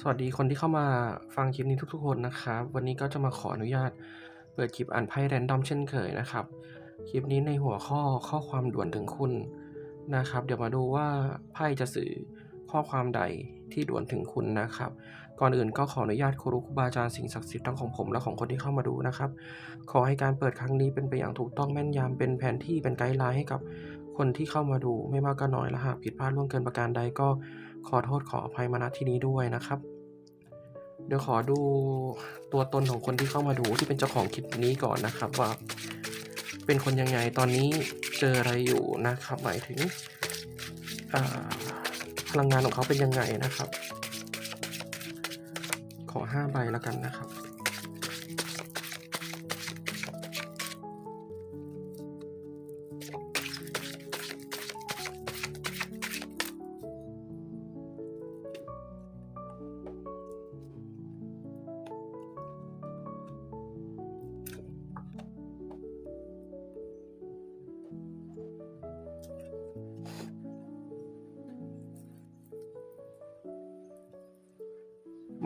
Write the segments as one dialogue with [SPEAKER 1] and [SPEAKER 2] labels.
[SPEAKER 1] สวัสดีคนที่เข้ามาฟังคลิปนี้ทุกๆคนนะครับ วันนี้ก็จะมาขออนุญาตเปิดคลิปอ่านไพ่แรนดอมเช่นเคยนะครับ คลิปนี้ในหัวข้อข้อความด่วนถึงคุณนะครับ เดี๋ยวมาดูว่าไพ่จะสื่อข้อความใดที่ด่วนถึงคุณนะครับ ก่อนอื่นก็ขออนุญาตครูครูบาอาจารย์สิ่งศักดิ์สิทธิ์ทั้งของผมและของคนที่เข้ามาดูนะครับ ขอให้การเปิดครั้งนี้เป็นไปอย่างถูกต้องแม่นยำเป็นแผนที่เป็นไกด์ไลน์ให้กับคนที่เข้ามาดูไม่มากก็น้อยและหากผิดพลาดล่วงเกินประการใดก็ ขอโทษขออภัยมาณที่นี้ด้วยนะครับ เดี๋ยวขอดูตัวตนของคนที่เข้ามาดูที่เป็นเจ้าของคลิปนี้ก่อนนะครับ ว่า เป็นคนยังไงตอนนี้เจออะไรอยู่นะครับ หมายถึงพลังงานของเขาเป็นยังไงนะครับ ขอห้าใบแล้วกันนะครับ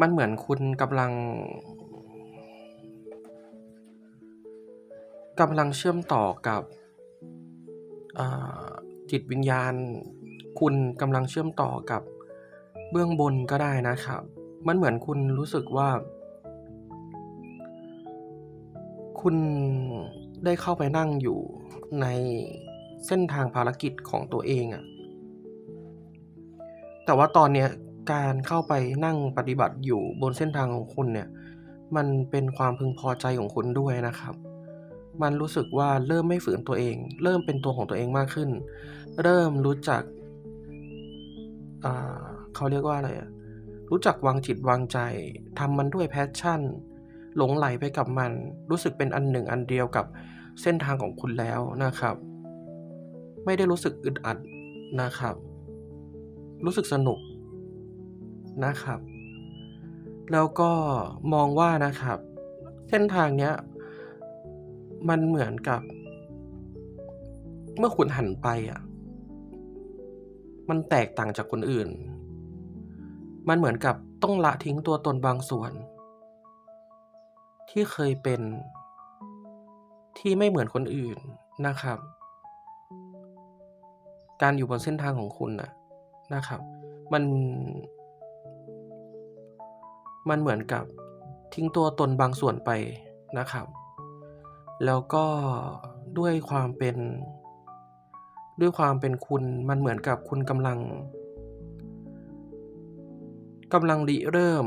[SPEAKER 1] มันเหมือนคุณกำลังกำลังเชื่อมต่อกับจิตวิญญาณ คุณกำลังเชื่อมต่อกับเบื้องบนก็ได้นะครับ มันเหมือนคุณรู้สึกว่า คุณได้เข้าไปนั่งอยู่ในเส้นทางภารกิจของตัวเองอะแต่ว่าตอนเนี้ย การเข้าไปนั่งปฏิบัติอยู่บนเส้นทางของคุณเนี่ย มันเป็นความพึงพอใจของคุณด้วยนะครับ มันรู้สึกว่าเริ่มไม่ฝืนตัวเอง เริ่มเป็นตัวของตัวเองมากขึ้น เริ่มรู้จักเขาเรียกว่าอะไรอะรู้จักวางจิตวางใจทำมันด้วยแพชชั่น หลงไหลไปกับมัน รู้สึกเป็นอันหนึ่งอันเดียวกับเส้นทางของคุณแล้วนะครับ ไม่ได้รู้สึกอึดอัดนะครับ รู้สึกสนุก นะครับ แล้วก็มองว่านะครับ เส้นทางเนี้ยมันเหมือนกับ เมื่อคุณหันไปอะ มันแตกต่างจากคนอื่น มันเหมือนกับต้องละทิ้งตัวตนบางส่วน ที่เคยเป็นที่ไม่เหมือนคนอื่นนะครับ การอยู่บนเส้นทางของคุณนะนะครับ มัน มันเหมือนกับทิ้งตัวตนบางส่วนไปนะครับ แล้วก็ด้วยความเป็น ด้วยความเป็นคุณมันเหมือนกับคุณกำลังกำลังริเริ่ม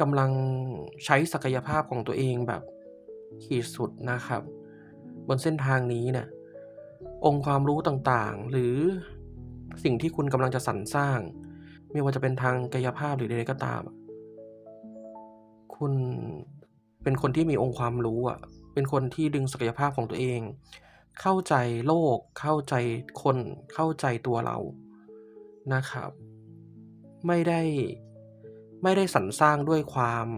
[SPEAKER 1] กำลังใช้ศักยภาพของตัวเองแบบขีดสุดนะครับ บนเส้นทางนี้เนี่ยองค์ความรู้ต่างๆ หรือสิ่งที่คุณกำลังจะสรรสร้าง ไม่ว่าจะเป็นทางกายภาพหรือใดๆก็ตาม คุณเป็นคนที่มีองค์ความรู้อะ เป็นคนที่ดึงศักยภาพของตัวเอง เข้าใจโลก เข้าใจคน เข้าใจตัวเรา นะครับ ไม่ได้ ไม่ได้สรรสร้างด้วยความ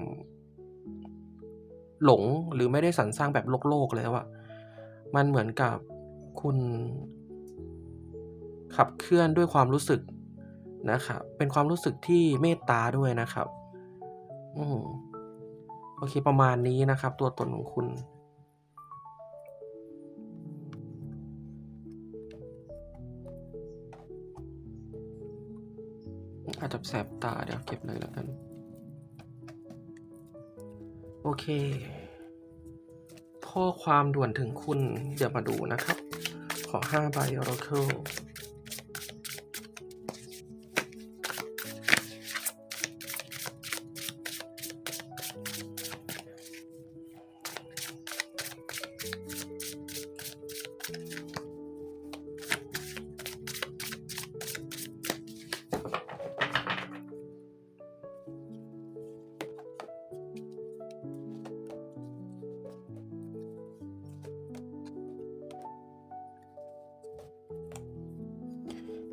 [SPEAKER 1] หลง หรือไม่ได้สรรสร้างแบบโลกโลกแล้วอะมันเหมือนกับคุณ ขับเคลื่อนด้วยความรู้สึกนะครับ เป็นความรู้สึกที่เมตตาด้วยนะครับ อืม โอเคประมาณนี้นะครับ ตัวตนของคุณ อาจจะแสบตาเดี๋ยวเก็บเลยแล้วกัน โอเค ข้อความด่วนถึงคุณเดี๋ยวมาดูนะครับ ขอ 5 ใบ Oracle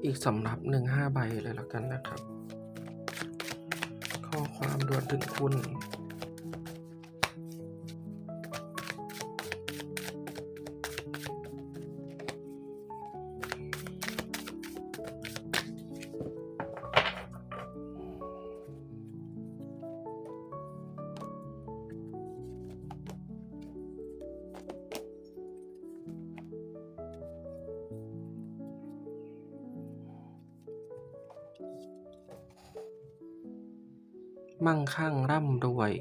[SPEAKER 1] อีกสำรับหนึ่งห้าใบเลยแล้วกันนะครับ ข้อความด่วนถึงคุณ มั่งคั่งร่ำรวย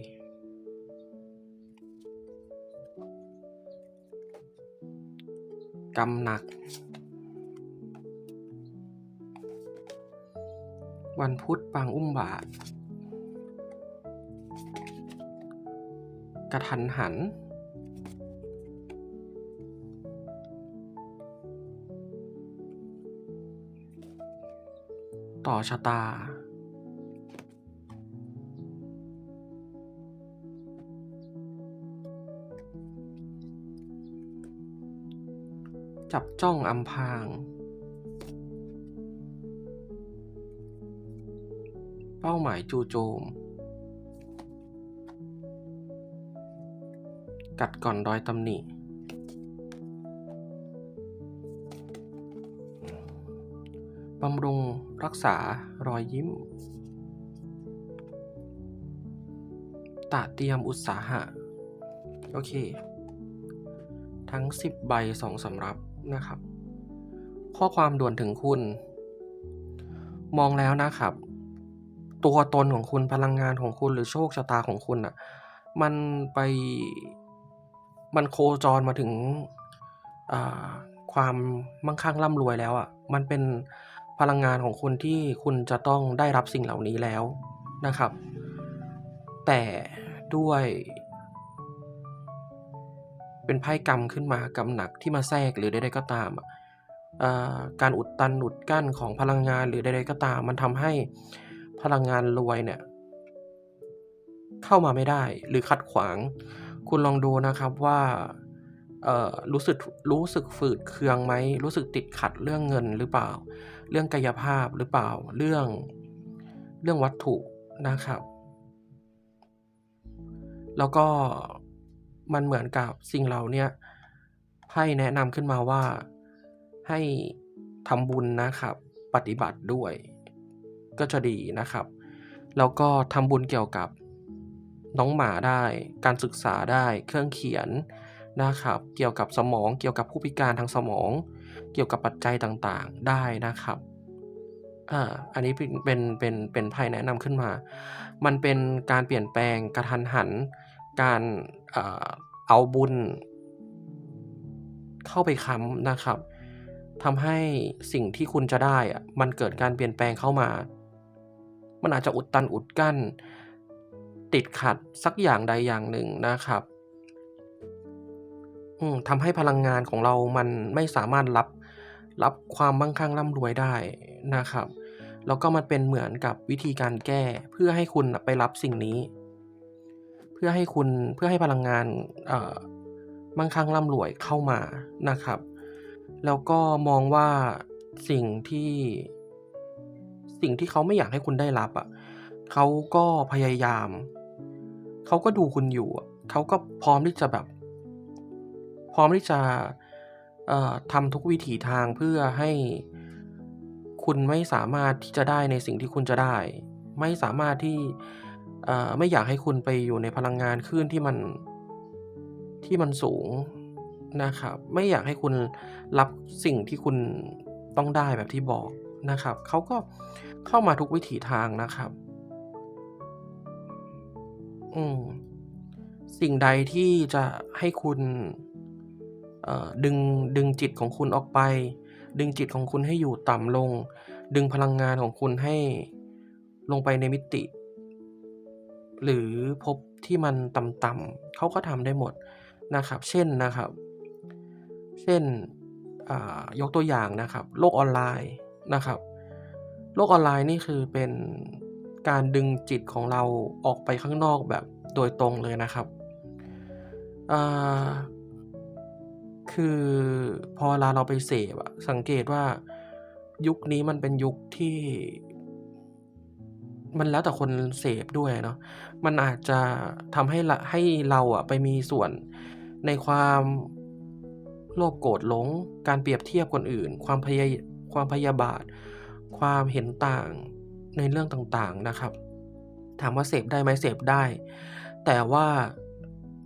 [SPEAKER 1] กำหนัก วันพุธปางอุ้มบาท กระทันหัน ต่อชะตา จับจ้องอำพราง เป้าหมายจู่โจม กัดก่อนรอยตำหนิ บำรุงรักษารอยยิ้มตะเตรียมอุตสาหะ โอเค ทั้ง 10 ใบสองสำรับ นะครับ ข้อความด่วนถึงคุณ มองแล้วนะครับ ตัวตนของคุณพลังงานของคุณหรือโชคชะตาของคุณอะ มันไปมันโคจรมาถึงความมั่งคั่งร่ำรวยแล้วอะ มันเป็นพลังงานของคุณที่คุณจะต้องได้รับสิ่งเหล่านี้แล้วนะครับ แต่ด้วย เป็นไพ่กรรมขึ้นมากรรมหนักที่มาแทรกหรือใดๆก็ตามการอุดตันอุดกั้นของพลังงานหรือใดๆก็ตาม มันทำให้พลังงานรวยเนี่ยเข้ามาไม่ได้หรือขัดขวาง คุณลองดูนะครับว่ารู้สึกรู้สึกฝืดเคืองไหมรู้สึกติดขัดเรื่องเงินหรือเปล่า เรื่องกายภาพหรือเปล่าเรื่องเรื่องวัตถุนะครับ แล้วก็ มันเหมือนกับสิ่งเหล่าเนี้ยไพ่แนะนำขึ้นมาว่าให้ทำบุญนะครับ ปฏิบัติด้วย ก็จะดีนะครับ แล้วก็ทำบุญเกี่ยวกับน้องหมาได้ การศึกษาได้เครื่องเขียนนะครับ เกี่ยวกับสมองเกี่ยวกับผู้พิการทางสมอง เกี่ยวกับปัจจัยต่างๆได้นะครับอ่าอันนี้เป็นเป็นเป็นเป็นไพ่แนะนำขึ้นมา มันเป็นการเปลี่ยนแปลงกระทันหัน การ เอาบุญ เข้าไปค้ำนะครับทำให้สิ่งที่คุณจะได้อะมันเกิดการเปลี่ยนแปลงเข้ามา มันอาจจะอุดตันอุดกั้น ติดขัดสักอย่างใดอย่างหนึ่งนะครับทำให้พลังงานของเรามันไม่สามารถรับรับความมั่งคั่งร่ำรวยได้นะครับ แล้วก็มันเป็นเหมือนกับวิธีการแก้เพื่อให้คุณไปรับสิ่งนี้ เพื่อให้คุณเพื่อให้พลังงานมั่งคั่งร่ำรวยเข้ามานะครับ แล้วก็มองว่าสิ่งที่สิ่งที่เขาไม่อยากให้คุณได้รับอะเขาก็พยายาม เขาก็ดูคุณอยู่เขาก็พร้อมที่จะแบบ พร้อมที่จะทำทุกวิถีทางเพื่อให้คุณไม่สามารถที่จะได้ในสิ่งที่คุณจะได้ ไม่สามารถที่ ไม่อยากให้คุณไปอยู่ในพลังงานคลื่นที่มันที่มันสูงนะครับ ไม่อยากให้คุณรับสิ่งที่คุณต้องได้แบบที่บอกนะครับเขาก็เข้ามาทุกวิถีทางนะครับ อืมสิ่งใดที่จะให้คุณดึงดึงจิตของคุณออกไป ดึงจิตของคุณให้อยู่ต่ำลง ดึงพลังงานของคุณให้ลงไปในมิติ หรือภพที่มันต่ำๆเขาก็ทำได้หมดนะครับ เช่นนะครับ เช่นยกตัวอย่างนะครับโลกออนไลน์นะครับ โลกออนไลน์นี่คือเป็นการดึงจิตของเราออกไปข้างนอกแบบโดยตรงเลยนะครับคือพอเวลาเราไปเสพสังเกตว่ายุคนี้มันเป็นยุคที่ มันแล้วแต่คนเสพด้วยเนาะมันอาจจะทำให้ให้เราอะไปมีส่วนในความโลภโกรธหลง การเปรียบเทียบคนอื่น ความพยายความพยาบาท ความเห็นต่างในเรื่องต่างๆนะครับ ถามว่าเสพได้ไหมเสพได้ แต่ว่า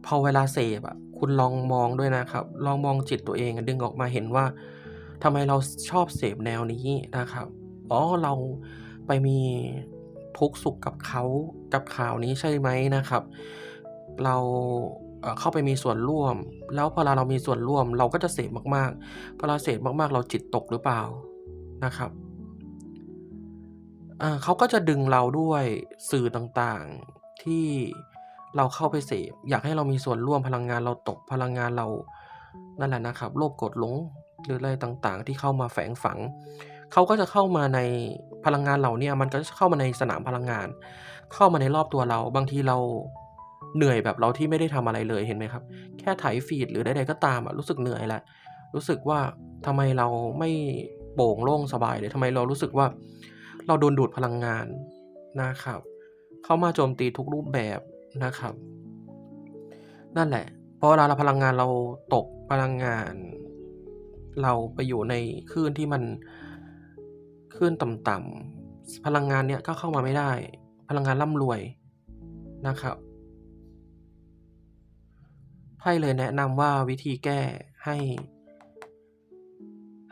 [SPEAKER 1] พอเวลาเสพอะคุณลองมองด้วยนะครับ ลองมองจิตตัวเองดึงออกมาเห็นว่าทำไมเราชอบเสพแนวนี้นะครับอ๋อเราไปมี ทุกข์สุขกับเขากับข่าวนี้ใช่ไหมนะครับ เราเข้าไปมีส่วนร่วม แล้วพอเราเรามีส่วนร่วมเราก็จะเสพมากๆพอเราเสพมากๆ เราจิตตกหรือเปล่า?นะครับเขาก็จะดึงเราด้วยสื่อต่างๆที่เราเข้าไปเสพอยากให้เรามีส่วนร่วมพลังงานเราตกพลังงานเรานั่นแหละนะครับโลภโกรธหลงหรืออะไรต่างๆ ที่เข้ามาแฝงฝัง เขาก็จะเข้ามาใน พลังงานเหล่าเนี้ยมันก็จะเข้ามาในสนามพลังงาน เข้ามาในรอบตัวเรา บางทีเราเหนื่อยแบบเราที่ไม่ได้ทำอะไรเลยเห็นไหมครับ แค่ไถฟีดหรือใดๆก็ตามอะรู้สึกเหนื่อยแล้วรู้สึกว่าทำไมเราไม่โปร่งโล่งสบายเลยทำไมเรารู้สึกว่า เราโดนดูดพลังงานนะครับ เข้ามาโจมตีทุกรูปแบบนะครับ นั่นแหละพอเวลาเราพลังงานเราตกพลังงาน เราไปอยู่ในคลื่นที่มัน ลื่นต่ำๆพลังงานเนี้ยก็เข้ามาไม่ได้ พลังงานร่ำรวยนะครับไพ่เลยแนะนำว่าวิธีแก้ให้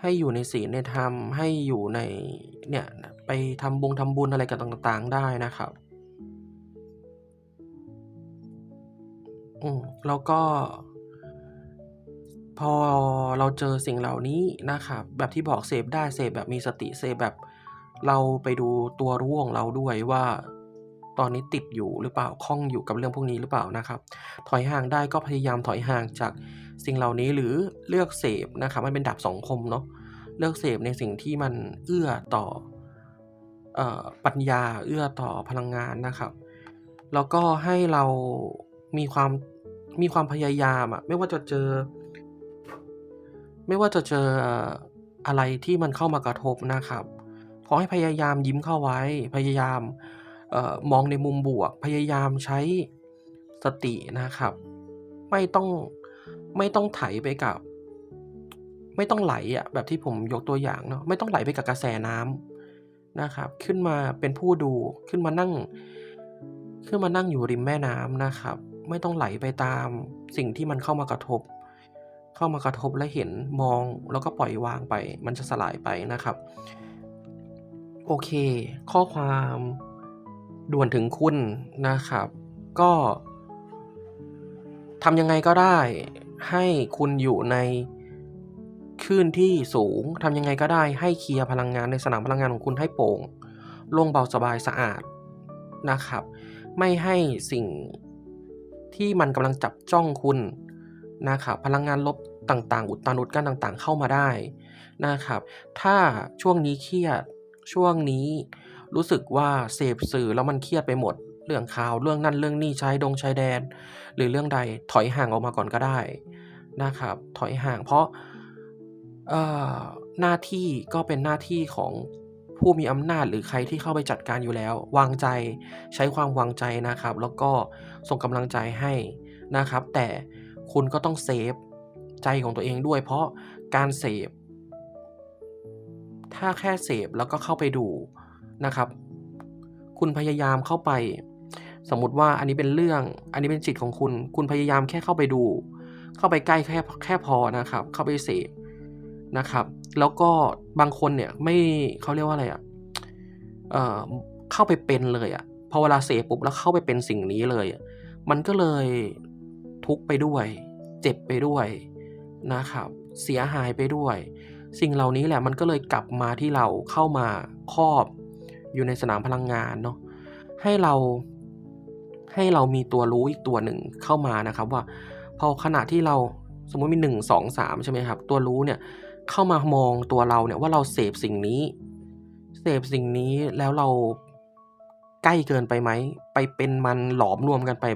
[SPEAKER 1] ให้อยู่ในศีลในธรรมให้อยู่ในเนี่ยไปทำบุงทำบุญอะไรกับต่างๆ ได้นะครับอืมแล้วก็ พอเราเจอสิ่งเหล่านี้นะครับแบบที่บอกเสพได้เสพแบบมีสติเสพแบบ เราไปดูตัวรู้ของเราด้วยว่า ตอนนี้ติดอยู่หรือเปล่าคล้องอยู่กับเรื่องพวกนี้หรือเปล่านะครับ ถอยห่างได้ก็พยายามถอยห่างจากสิ่งเหล่านี้หรือเลือกเสพนะครับมันเป็นดาบสองคมเนาะเลือกเสพในสิ่งที่มันเอื้อต่อเอ่อปัญญาเอื้อต่อพลังงานนะครับ แล้วก็ให้เรามีความมีความพยายามอะไม่ว่าจะเจอ ไม่ว่าจะเจออะไรที่มันเข้ามากระทบนะครับ ขอให้พยายามยิ้มเข้าไว้ พยายามออมองในมุมบวก พยายามใช้สตินะครับ ไม่ต้องไม่ต้องไถไปกับ ไม่ต้องไหลอะแบบที่ผมยกตัวอย่างเนาะไม่ต้องไหลไปกับกระแสน้ำนะครับ ขึ้นมาเป็นผู้ดูขึ้นมานั่ง ขึ้นมานั่งอยู่ริมแม่น้ำนะครับ ไม่ต้องไหลไปตามสิ่งที่มันเข้ามากระทบ เข้ามากระทบและเห็นมองแล้วก็ปล่อยวางไป มันจะสลายไปนะครับ โอเค ข้อความด่วนถึงคุณนะครับ ก็ทำยังไงก็ได้ให้คุณอยู่ในคลื่นที่สูงทำยังไงก็ได้ให้เคลียร์พลังงานในสนามพลังงานของคุณให้โปร่งโล่งเบาสบายสะอาดนะครับ ไม่ให้สิ่งที่มันกำลังจับจ้องคุณ นะครับพลังงานลบต่างๆ อุดตันอุดกั้นต่างๆ เข้ามาได้นะครับ ถ้าช่วงนี้เครียดช่วงนี้รู้สึกว่าเสพสื่อแล้วมันเครียดไปหมด เรื่องข่าวเรื่องนั่นเรื่องนี่ชายดงชายแดน หรือเรื่องใดถอยห่างออกมาก่อนก็ได้นะครับ ถอยห่างเพราะหน้าที่ก็เป็นหน้าที่ของผู้มีอำนาจหรือใครที่เข้าไปจัดการอยู่แล้ว วางใจใช้ความวางใจนะครับ แล้วก็ส่งกำลังใจให้นะครับ แต่ คุณก็ต้องเซฟใจของตัวเองด้วย เพราะการเสพถ้าแค่เสพแล้วก็เข้าไปดูนะครับ คุณพยายามเข้าไป สมมุติว่าอันนี้เป็นเรื่อง อันนี้เป็นสิทธิ์ของคุณ คุณพยายามแค่เข้าไปดู เข้าไปใกล้แค่แค่พอนะครับ เข้าไปเสพนะครับ แล้วก็บางคนเนี่ยไม่เขาเรียกว่าอะไรอะเอ่อเข้าไปเป็นเลยอะพอเวลาเสพปุ๊บแล้วเข้าไปเป็นสิ่งนี้เลย มันก็เลย ทุกข์ไปด้วย เจ็บไปด้วยนะครับ เสียหายไปด้วย สิ่งเหล่านี้แหละมันก็เลยกลับมาที่เราเข้ามาครอบอยู่ในสนามพลังงานเนาะให้เราให้เรามีตัวรู้อีกตัวหนึ่งเข้ามานะครับว่าพอขณะที่เราสมมติมี 1 2 3 ใช่ไหมครับ ตัวรู้เนี่ยเข้ามามองตัวเราเนี่ยว่าเราเสพสิ่งนี้ เสพสิ่งนี้แล้วเราใกล้เกินไปไหม ไปเป็นมันหลอมรวมกันไป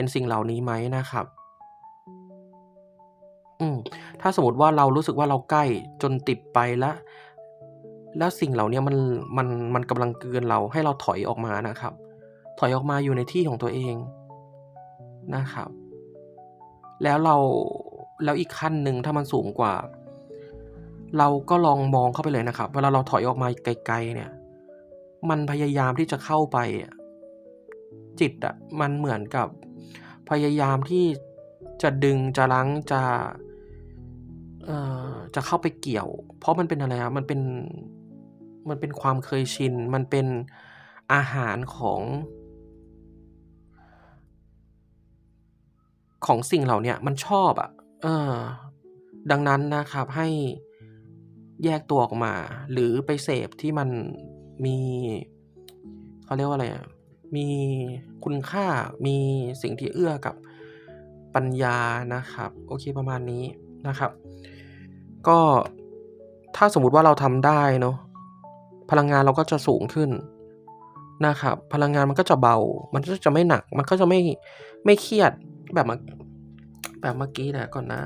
[SPEAKER 1] เป็นสิ่งเหล่านี้ไหมนะครับอืมถ้าสมมติว่าเรารู้สึกว่าเราใกล้จนติดไปแล้ว แล้วสิ่งเหล่านี้มันมันมันกำลังเกลืนเราให้เราถอยออกมานะครับ ถอยออกมาอยู่ในที่ของตัวเองนะครับ แล้วเราแล้วอีกขั้นหนึ่งถ้ามันสูงกว่า เราก็ลองมองเข้าไปเลยนะครับ เวลาเราถอยออกมาไกล ๆ เนี่ย มันพยายามที่จะเข้าไปจิตอะมันเหมือนกับ พยายามที่จะดึงจะรั้งจะจะเข้าไปเกี่ยว เพราะมันเป็นอะไรครับมันเป็นมันเป็นความเคยชิน มันเป็นอาหารของของสิ่งเหล่านี้มันชอบอะเออ ดังนั้นนะครับให้แยกตัวออกมา หรือไปเสพที่มันมีเขาเรียกว่าอะไรอะ มีคุณค่ามีสิ่งที่เอื้อกับปัญญานะครับ โอเคประมาณนี้นะครับ ก็ถ้าสมมุติว่าเราทำได้เนาะพลังงานเราก็จะสูงขึ้นนะครับ พลังงานมันก็จะเบา มันก็จะไม่หนัก มันก็จะไม่ไม่เครียดแบบมื่อแบบเมื่อกี้เดี๋ยวก่อนนะ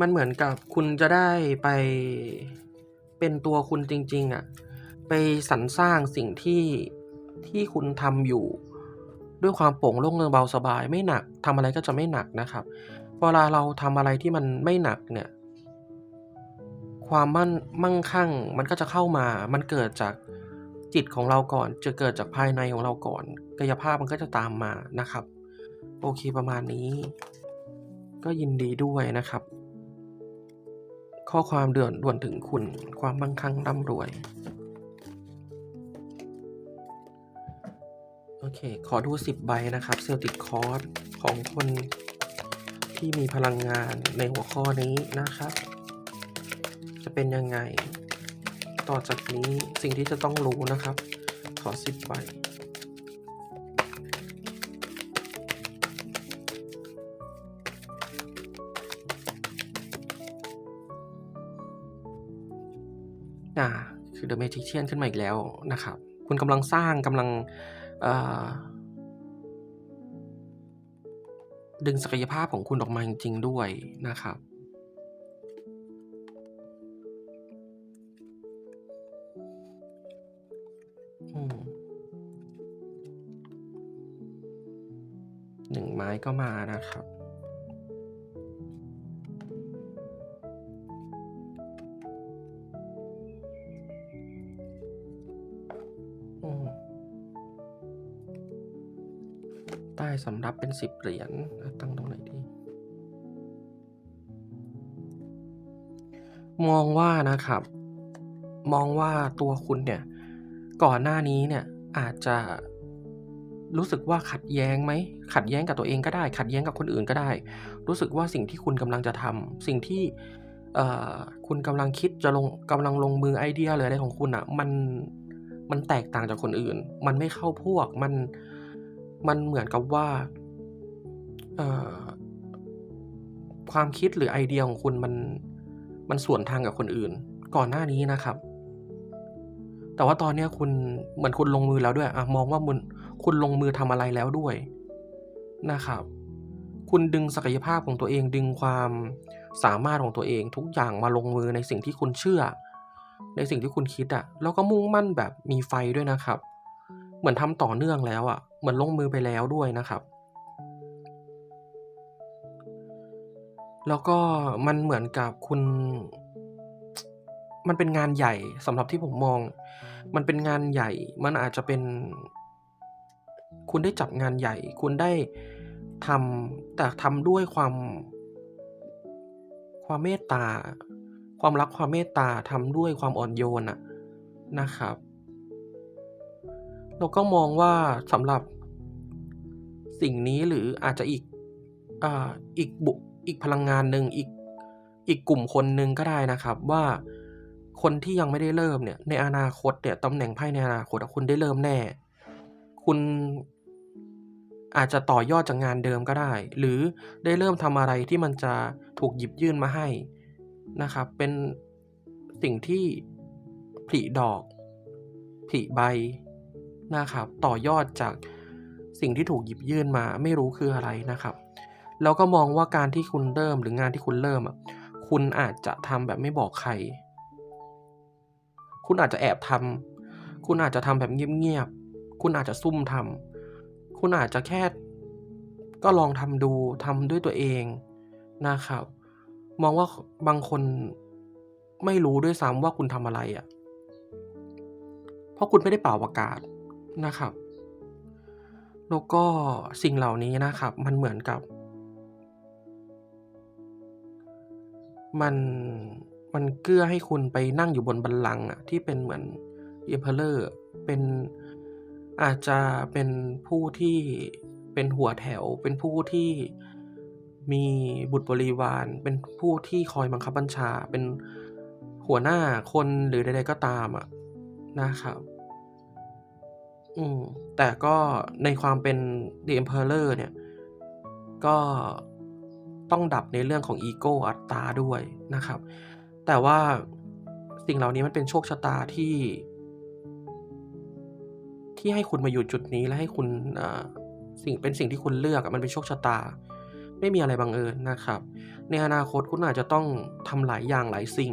[SPEAKER 1] มันเหมือนกับคุณจะได้ไป เป็นตัวคุณจริง ๆอะไปสรรสร้างสิ่งที่ที่คุณทำอยู่ ด้วยความโปร่งโล่งเบาสบายไม่หนักทำอะไรก็จะไม่หนักนะครับเวลาเราทำอะไรที่มันไม่หนักเนี่ย ความมั่นมั่งคั่งมันก็จะเข้ามา มันเกิดจากจิตของเราก่อน จะเกิดจากภายในของเราก่อน กายภาพมันก็จะตามมานะครับ โอเคประมาณนี้ ก็ยินดีด้วยนะครับ ข้อความเดือนด่วนถึงคุณ ความมั่งคั่งร่ำรวย โอเค ขอดู 10 ใบนะครับ Celtic Cross ของคนที่มีพลังงานในหัวข้อนี้นะครับ จะเป็นยังไง ต่อจากนี้สิ่งที่จะต้องรู้นะครับ ขอ 10 ใบ อาคือ The Magician ขึ้นมาอีกแล้วนะครับ คุณกำลังสร้างกำลังดึงศักยภาพของคุณออกมาจริง ๆ ด้วยนะครับอืม1ไม้ก็มานะครับ ใต้สำรับเป็น10เหรียญตั้งตรงไหนดี?มองว่านะครับ มองว่าตัวคุณเนี่ย ก่อนหน้านี้เนี่ยอาจจะรู้สึกว่าขัดแย้งไหม?ขัดแย้งกับตัวเองก็ได้ ขัดแย้งกับคนอื่นก็ได้ รู้สึกว่าสิ่งที่คุณกำลังจะทำสิ่งที่คุณกำลังคิดจะลงกำลังลงมือไอเดียหรืออะไรของคุณน่ะมันมันแตกต่างจากคนอื่น มันไม่เข้าพวกมัน มันเหมือนกับว่าความคิดหรือไอเดียของคุณมันมันสวนทางกับคนอื่น ก่อนหน้านี้นะครับ แต่ว่าตอนนี้คุณเหมือนคุณลงมือแล้วด้วยอะมองว่ามุนคุณลงมือทำอะไรแล้วด้วยนะครับ คุณดึงศักยภาพของตัวเองดึงความสามารถของตัวเองทุกอย่างมาลงมือในสิ่งที่คุณเชื่อ ในสิ่งที่คุณคิดอะแล้วก็มุ่งมั่นแบบมีไฟด้วยนะครับ เหมือนทำต่อเนื่องแล้วอะเหมือนลงมือไปแล้วด้วยนะครับ แล้วก็มันเหมือนกับคุณ มันเป็นงานใหญ่สำหรับที่ผมมอง มันเป็นงานใหญ่ มันอาจจะเป็น คุณได้จับงานใหญ่ คุณได้ทำแต่ทำด้วยความ ความเมตตา ความรักความเมตตาทำด้วยความอ่อนโยนอะนะครับ เราก็มองว่าสำหรับสิ่งนี้หรืออาจจะอีกออีกบุอีกพลังงานหนึ่งอีกอีกกลุ่มคนหนึ่งก็ได้นะครับว่าคนที่ยังไม่ได้เริ่มเนี่ย ในอนาคตเนี่ยตำแหน่งไพ่ในอนาคตคุณได้เริ่มแน่ คุณอาจจะต่อยอดจากงานเดิมก็ได้ หรือได้เริ่มทำอะไรที่มันจะถูกหยิบยื่นมาให้นะครับ เป็นสิ่งที่ผลิดอกผลิใบ นะครับ ต่อยอดจากสิ่งที่ถูกหยิบยื่นมาไม่รู้คืออะไรนะครับ แล้วก็มองว่าการที่คุณเริ่มหรืองานที่คุณเริ่มอะคุณอาจจะทำแบบไม่บอกใคร คุณอาจจะแอบทำคุณอาจจะทำแบบเงียบๆคุณอาจจะซุ่มทำคุณอาจจะแค่ก็ลองทำดูทำด้วยตัวเองนะครับ มองว่าบางคนไม่รู้ด้วยซ้ำว่าคุณทำอะไรอะ เพราะคุณไม่ได้เป่าประกาศ นะครับ แล้วก็สิ่งเหล่านี้นะครับ มันเหมือนกับ มันมันเกื้อให้คุณไปนั่งอยู่บนบัลลังก์อะที่เป็นเหมือน Emperor เป็นอาจจะเป็นผู้ที่เป็นหัวแถว เป็นผู้ที่มีบุตรบริวาร เป็นผู้ที่คอยบังคับบัญชา เป็นหัวหน้าคนหรือใดๆก็ตามอะนะครับ อืมแต่ก็ในความเป็น The Emperor เนี่ย ก็ต้องดับในเรื่องของอีโก้อัตตาด้วยนะครับ แต่ว่าสิ่งเหล่านี้มันเป็นโชคชะตาที่ ที่ให้คุณมาอยู่จุดนี้และให้คุณอ่าสิ่งเป็นสิ่งที่คุณเลือกมันเป็นโชคชะตา ไม่มีอะไรบังเอิญนะครับ ในอนาคตคุณอาจจะต้องทำหลายอย่างหลายสิ่ง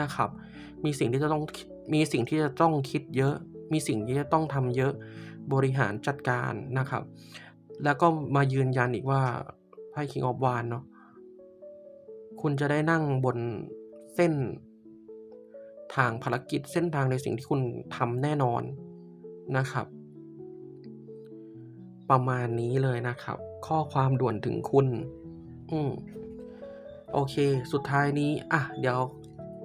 [SPEAKER 1] นะครับ มีสิ่งที่จะต้องมีสิ่งที่จะต้องคิดเยอะ มีสิ่งที่จะต้องทำเยอะบริหารจัดการนะครับ แล้วก็มายืนยันอีกว่าไพ่ King of w a n เนาะคุณจะได้นั่งบนเส้นทางภารกิจเส้นทางในสิ่งที่คุณทำแน่นอนนะครับ ประมาณนี้เลยนะครับ ข้อความด่วนถึงคุณ อืมโอเค สุดท้ายนี้ อะ เดี๋ยว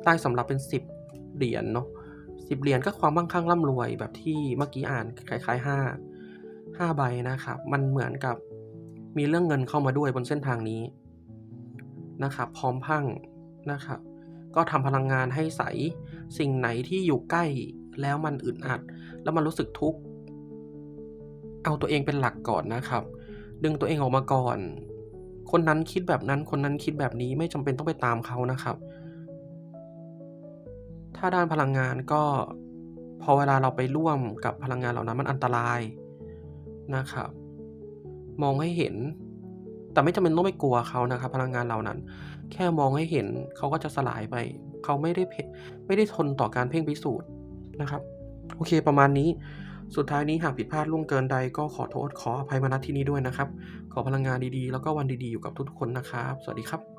[SPEAKER 1] ใต้สำหรับเป็น 10 เหรียญเนาะ 10เหรียญก็ความมั่งคั่งร่ำรวยแบบที่เมื่อกี้อ่านคล้ายๆ5 5ใบนะครับ มันเหมือนกับมีเรื่องเงินเข้ามาด้วยบนเส้นทางนี้นะครับ พร้อมพังนะครับ ก็ทำพลังงานให้ใส สิ่งไหนที่อยู่ใกล้แล้วมันอึดอัด แล้วมันรู้สึกทุกข์ เอาตัวเองเป็นหลักก่อนนะครับ ดึงตัวเองออกมาก่อน คนนั้นคิดแบบนั้น คนนั้นคิดแบบนี้ไม่จำเป็นต้องไปตามเขานะครับ ถ้าด้านพลังงานก็พอเวลาเราไปร่วมกับพลังงานเหล่านั้นมันอันตรายนะครับ มองให้เห็น แต่ไม่จำเป็นต้องไปกลัวเขานะครับ พลังงานเหล่านั้น แค่มองให้เห็นเขาก็จะสลายไป เขาไม่ได้ไม่ได้ทนต่อการเพ่งพิสูจน์นะครับ โอเคประมาณนี้สุดท้ายนี้หากผิดพลาดล่วงเกินใดก็ขอโทษขออภัยมาณที่นี้ด้วยนะครับ ขอพลังงานดีๆ แล้วก็วันดีๆ อยู่กับทุกๆคนนะครับ สวัสดีครับ